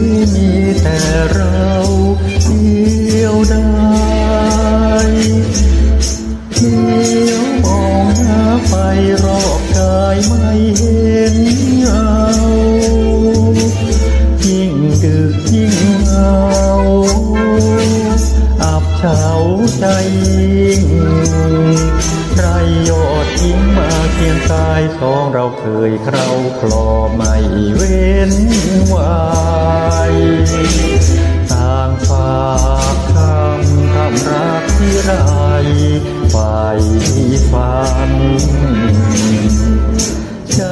มีแต่ ช้าใจไรยอดทิ้งมาเคียงกายสองเราเคยเคราคลอไม่เว้นวายต่างฝากคำทำรักที่ไรไปฝันใจ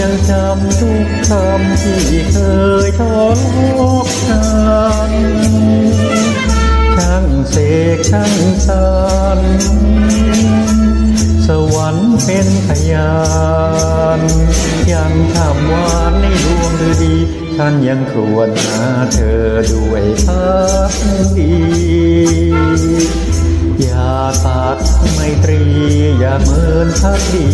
ยังจำทุกคำที่เคยทอ ช่างสรรสวรรค์เป็นพยานยังทำหวานในดวงดีฉันยังควรหาเธอด้วยพักดีอย่าตัดไมตรี อย่าเมินพักดี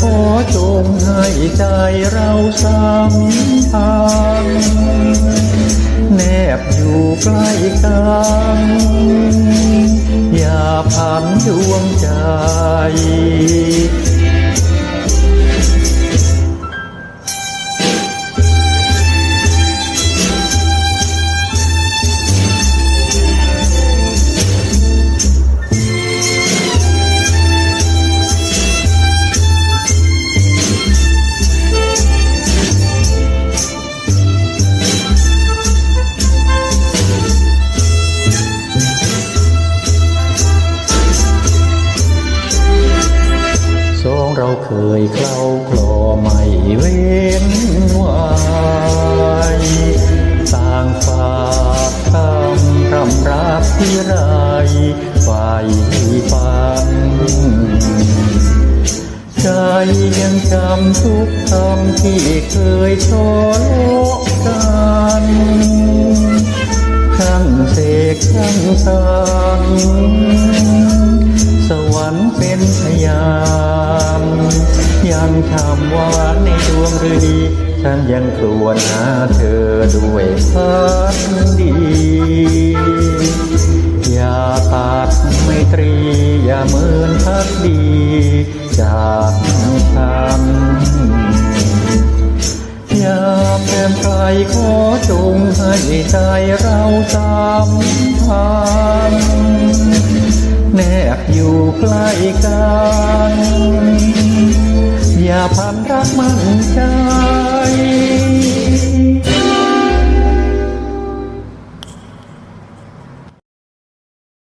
ขอจงให้ใจเราสามพันแนบอยู่ใกล้กันอย่าพันดวงใจ เคยเคล้าคลอไม่เว้นไว้ต่างฝากคำรำรักที่ไรไฟฟันใจยังจำทุกคำที่เคยทะเลาะกันช่างเสกช่างสรร ดี ฉันยังครวญหาเธอด้วยพักดี อย่าตัดไม่ตรี อย่าเมินพักดี จากฉันอย่ามแอมไกลขอจงให้ใจเราสัมพันแนบอยู่ใกล้กัน อย่าพันรักมันใจ